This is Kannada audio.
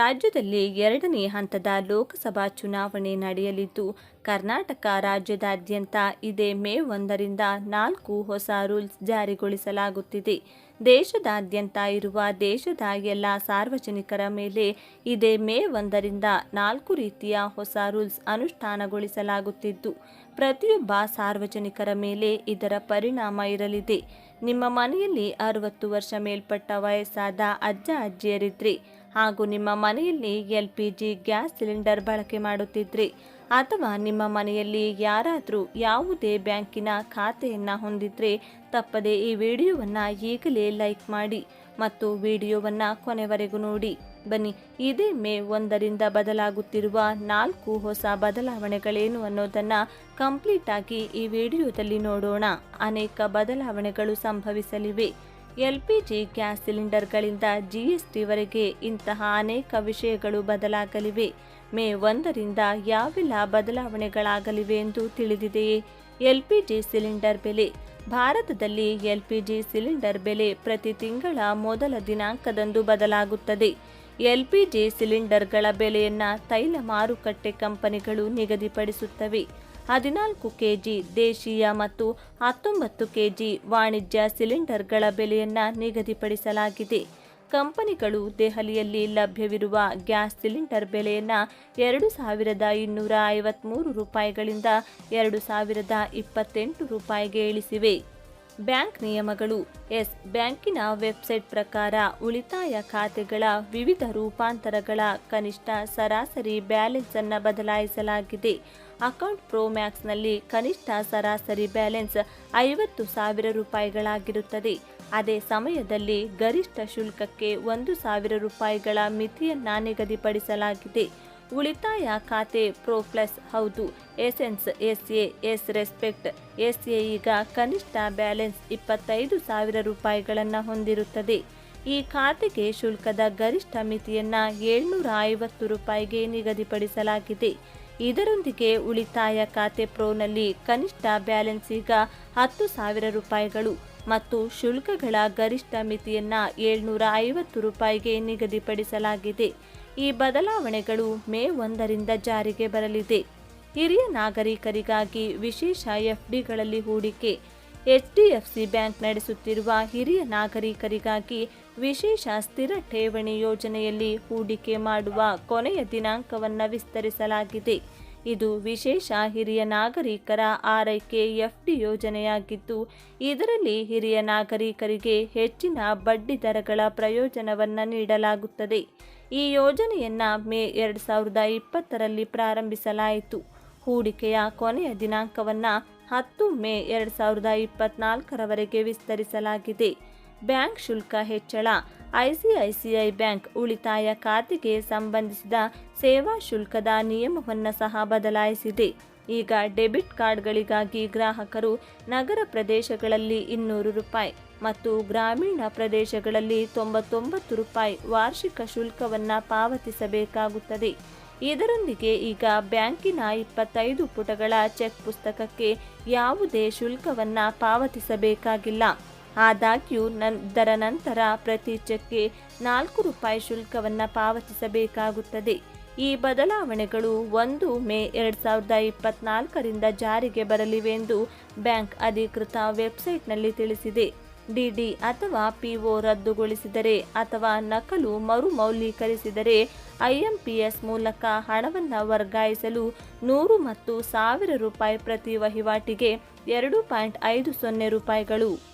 ರಾಜ್ಯದಲ್ಲಿ ಎರಡನೇ ಹಂತದ ಲೋಕಸಭಾ ಚುನಾವಣೆ ನಡೆಯಲಿದ್ದು, ಕರ್ನಾಟಕ ರಾಜ್ಯದಾದ್ಯಂತ ಇದೇ ಮೇ ಒಂದರಿಂದ ನಾಲ್ಕು ಹೊಸ ರೂಲ್ಸ್ ಜಾರಿಗೊಳಿಸಲಾಗುತ್ತಿದೆ. ದೇಶದಾದ್ಯಂತ ಇರುವ ದೇಶದ ಎಲ್ಲ ಸಾರ್ವಜನಿಕರ ಮೇಲೆ ಇದೇ ಮೇ ಒಂದರಿಂದ ನಾಲ್ಕು ರೀತಿಯ ಹೊಸ ರೂಲ್ಸ್ ಅನುಷ್ಠಾನಗೊಳಿಸಲಾಗುತ್ತಿದ್ದು, ಪ್ರತಿಯೊಬ್ಬ ಸಾರ್ವಜನಿಕರ ಮೇಲೆ ಇದರ ಪರಿಣಾಮ ಇರಲಿದೆ. ನಿಮ್ಮ ಮನೆಯಲ್ಲಿ ಅರವತ್ತು ವರ್ಷ ಮೇಲ್ಪಟ್ಟ ವಯಸ್ಸಾದ ಅಜ್ಜ, ಅಜ್ಜಿಯರಿದ್ರೆ ಹಾಗೂ ನಿಮ್ಮ ಮನೆಯಲ್ಲಿ L P G gas cylinder ಬಳಕೆ ಮಾಡುತ್ತಿದ್ರಿ ಅಥವಾ ನಿಮ್ಮ ಮನೆಯಲ್ಲಿ ಯಾರಾದರೂ ಯಾವುದೇ ಬ್ಯಾಂಕಿನ ಖಾತೆಯನ್ನು ಹೊಂದಿದ್ರೆ ತಪ್ಪದೆ ಈ ವಿಡಿಯೋವನ್ನು ಈಗಲೇ ಲೈಕ್ ಮಾಡಿ ಮತ್ತು ವಿಡಿಯೋವನ್ನು ಕೊನೆವರೆಗೂ ನೋಡಿ. ಬನ್ನಿ, ಇದೇ ಮೇ ಒಂದರಿಂದ ಬದಲಾಗುತ್ತಿರುವ ನಾಲ್ಕು ಹೊಸ ಬದಲಾವಣೆಗಳೇನು ಅನ್ನೋದನ್ನು ಕಂಪ್ಲೀಟ್ ಆಗಿ ಈ ವಿಡಿಯೋದಲ್ಲಿ ನೋಡೋಣ. ಅನೇಕ ಬದಲಾವಣೆಗಳು ಸಂಭವಿಸಲಿವೆ. ಎಲ್ಪಿಜಿ ಗ್ಯಾಸ್ ಸಿಲಿಂಡರ್ಗಳಿಂದ ಜಿಎಸ್ಟಿವರೆಗೆ ಇಂತಹ ಅನೇಕ ವಿಷಯಗಳು ಬದಲಾಗಲಿವೆ. ಮೇ ಒಂದರಿಂದ ಯಾವೆಲ್ಲ ಬದಲಾವಣೆಗಳಾಗಲಿವೆ ಎಂದು ತಿಳಿದಿದೆಯೇ? ಎಲ್ಪಿಜಿ ಸಿಲಿಂಡರ್ ಬೆಲೆ. ಭಾರತದಲ್ಲಿ ಎಲ್ಪಿಜಿ ಸಿಲಿಂಡರ್ ಬೆಲೆ ಪ್ರತಿ ತಿಂಗಳ ಮೊದಲ ದಿನಾಂಕದಂದು ಬದಲಾಗುತ್ತದೆ. ಎಲ್ಪಿಜಿ ಸಿಲಿಂಡರ್ಗಳ ಬೆಲೆಯನ್ನು ತೈಲ ಮಾರುಕಟ್ಟೆ ಕಂಪನಿಗಳು ನಿಗದಿಪಡಿಸುತ್ತವೆ. ಹದಿನಾಲ್ಕು ಕೆಜಿ ದೇಶೀಯ ಮತ್ತು ಹತ್ತೊಂಬತ್ತು ಕೆಜಿ ವಾಣಿಜ್ಯ ಸಿಲಿಂಡರ್ಗಳ ಬೆಲೆಯನ್ನು ನಿಗದಿಪಡಿಸಲಾಗಿದೆ. ಕಂಪನಿಗಳು ದೆಹಲಿಯಲ್ಲಿ ಲಭ್ಯವಿರುವ ಗ್ಯಾಸ್ ಸಿಲಿಂಡರ್ ಬೆಲೆಯನ್ನು ಎರಡು ಸಾವಿರದ ಇನ್ನೂರ ಐವತ್ತ್ಮೂರು ರೂಪಾಯಿಗಳಿಂದ ಎರಡು ಸಾವಿರದ ಇಪ್ಪತ್ತೆಂಟು ರೂಪಾಯಿಗೆ ಇಳಿಸಿವೆ. ಬ್ಯಾಂಕ್ ನಿಯಮಗಳು. ಎಸ್ ಬ್ಯಾಂಕಿನ ವೆಬ್ಸೈಟ್ ಪ್ರಕಾರ ಉಳಿತಾಯ ಖಾತೆಗಳ ವಿವಿಧ ರೂಪಾಂತರಗಳ ಕನಿಷ್ಠ ಸರಾಸರಿ ಬ್ಯಾಲೆನ್ಸ್ ಅನ್ನು ಬದಲಾಯಿಸಲಾಗಿದೆ. ಅಕೌಂಟ್ ಪ್ರೋ ಮ್ಯಾಕ್ಸ್ನಲ್ಲಿ ಕನಿಷ್ಠ ಸರಾಸರಿ ಬ್ಯಾಲೆನ್ಸ್ ಐವತ್ತು ಸಾವಿರ ರೂಪಾಯಿಗಳಾಗಿರುತ್ತದೆ. ಅದೇ ಸಮಯದಲ್ಲಿ ಗರಿಷ್ಠ ಶುಲ್ಕಕ್ಕೆ ಒಂದು ಸಾವಿರ ರೂಪಾಯಿಗಳ ಮಿತಿಯನ್ನು ನಿಗದಿಪಡಿಸಲಾಗಿದೆ. ಉಳಿತಾಯ ಖಾತೆ ಪ್ರೋ ಪ್ಲಸ್ ಹೌದು. Essence S A Yes respect. S A ಈಗ ಕನಿಷ್ಠ ಬ್ಯಾಲೆನ್ಸ್ ಇಪ್ಪತ್ತೈದು ಸಾವಿರ ರೂಪಾಯಿಗಳನ್ನು ಹೊಂದಿರುತ್ತದೆ. ಈ ಖಾತೆಗೆ ಶುಲ್ಕದ ಗರಿಷ್ಠ ಮಿತಿಯನ್ನು ಏಳ್ನೂರ ಐವತ್ತು ರೂಪಾಯಿಗೆ ನಿಗದಿಪಡಿಸಲಾಗಿದೆ. ಇದರೊಂದಿಗೆ ಉಳಿತಾಯ ಖಾತೆ ಪ್ರೋನಲ್ಲಿ ಕನಿಷ್ಠ ಬ್ಯಾಲೆನ್ಸ್ ಈಗ ಹತ್ತು ಸಾವಿರ ರೂಪಾಯಿಗಳು. ಮತ್ತು ಶುಲ್ಕಗಳ ಗರಿಷ್ಠ ಮಿತಿಯನ್ನು ಏಳ್ನೂರ ಐವತ್ತು ರೂಪಾಯಿಗೆ ನಿಗದಿಪಡಿಸಲಾಗಿದೆ. ಈ ಬದಲಾವಣೆಗಳು ಮೇ ಒಂದರಿಂದ ಜಾರಿಗೆ ಬರಲಿದೆ. ಹಿರಿಯ ನಾಗರಿಕರಿಗಾಗಿ ವಿಶೇಷ ಎಫ್ಡಿಗಳಲ್ಲಿ ಹೂಡಿಕೆ. ಎಚ್ಡಿಎಫ್ಸಿ ಬ್ಯಾಂಕ್ ನಡೆಸುತ್ತಿರುವ ಹಿರಿಯ ನಾಗರಿಕರಿಗಾಗಿ ವಿಶೇಷ ಸ್ಥಿರ ಠೇವಣಿ ಯೋಜನೆಯಲ್ಲಿ ಹೂಡಿಕೆ ಮಾಡುವ ಕೊನೆಯ ದಿನಾಂಕವನ್ನು ವಿಸ್ತರಿಸಲಾಗಿದೆ. ಇದು ವಿಶೇಷ ಹಿರಿಯ ನಾಗರಿಕರ ಆರೈಕೆ ಎಫ್ಡಿ ಯೋಜನೆಯಾಗಿದ್ದು, ಇದರಲ್ಲಿ ಹಿರಿಯ ನಾಗರಿಕರಿಗೆ ಹೆಚ್ಚಿನ ಬಡ್ಡಿ ದರಗಳ ಪ್ರಯೋಜನವನ್ನು ನೀಡಲಾಗುತ್ತದೆ. ಈ ಯೋಜನೆಯನ್ನು ಮೇ ಎರಡು ಸಾವಿರದ ಇಪ್ಪತ್ತರಲ್ಲಿ ಪ್ರಾರಂಭಿಸಲಾಯಿತು. ಹೂಡಿಕೆಯ ಕೊನೆಯ ದಿನಾಂಕವನ್ನು ಹತ್ತು ಮೇ ಎರಡು ಸಾವಿರದ ಇಪ್ಪತ್ನಾಲ್ಕರವರೆಗೆ ವಿಸ್ತರಿಸಲಾಗಿದೆ. ಬ್ಯಾಂಕ್ ಶುಲ್ಕ ಹೆಚ್ಚಳ. ಐಸಿಐಸಿಐ ಬ್ಯಾಂಕ್ ಉಳಿತಾಯ ಖಾತೆಗೆ ಸಂಬಂಧಿಸಿದ ಸೇವಾ ಶುಲ್ಕದ ನಿಯಮವನ್ನು ಸಹ ಬದಲಾಯಿಸಿದೆ. ಈಗ ಡೆಬಿಟ್ ಕಾರ್ಡ್ಗಳಿಗಾಗಿ ಗ್ರಾಹಕರು ನಗರ ಪ್ರದೇಶಗಳಲ್ಲಿ ಇನ್ನೂರು ರೂಪಾಯಿ ಮತ್ತು ಗ್ರಾಮೀಣ ಪ್ರದೇಶಗಳಲ್ಲಿ ತೊಂಬತ್ತೊಂಬತ್ತು ರೂಪಾಯಿ ವಾರ್ಷಿಕ ಶುಲ್ಕವನ್ನು ಪಾವತಿಸಬೇಕಾಗುತ್ತದೆ. ಇದರೊಂದಿಗೆ ಈಗ ಬ್ಯಾಂಕಿನ ಇಪ್ಪತ್ತೈದು ಪುಟಗಳ ಚೆಕ್ ಪುಸ್ತಕಕ್ಕೆ ಯಾವುದೇ ಶುಲ್ಕವನ್ನು ಪಾವತಿಸಬೇಕಾಗಿಲ್ಲ. ಆದಾಗ್ಯೂ ನಂತರ ನಂತರ ಪ್ರತಿ ಚೆಕ್ಗೆ ನಾಲ್ಕು ರೂಪಾಯಿ ಶುಲ್ಕವನ್ನು ಪಾವತಿಸಬೇಕಾಗುತ್ತದೆ. ಈ ಬದಲಾವಣೆಗಳು ಒಂದು ಮೇ ಎರಡು ಸಾವಿರದ ಇಪ್ಪತ್ನಾಲ್ಕರಿಂದ ಜಾರಿಗೆ ಬರಲಿವೆ ಎಂದು ಬ್ಯಾಂಕ್ ಅಧಿಕೃತ ವೆಬ್ಸೈಟ್ನಲ್ಲಿ ತಿಳಿಸಿದೆ. ಡಿಡಿ ಅಥವಾ ಪಿಒ ರದ್ದುಗೊಳಿಸಿದರೆ ಅಥವಾ ನಕಲು ಮರುಮೌಲ್ಯೀಕರಿಸಿದರೆ ಐಎಂಪಿಎಸ್ ಮೂಲಕ ಹಣವನ್ನು ವರ್ಗಾಯಿಸಲು ನೂರು ಮತ್ತು ಸಾವಿರ ರೂಪಾಯಿ ಪ್ರತಿ ವಹಿವಾಟಿಗೆ ಎರಡು ಪಾಯಿಂಟ್ ಐದು ಸೊನ್ನೆ ರೂಪಾಯಿಗಳು.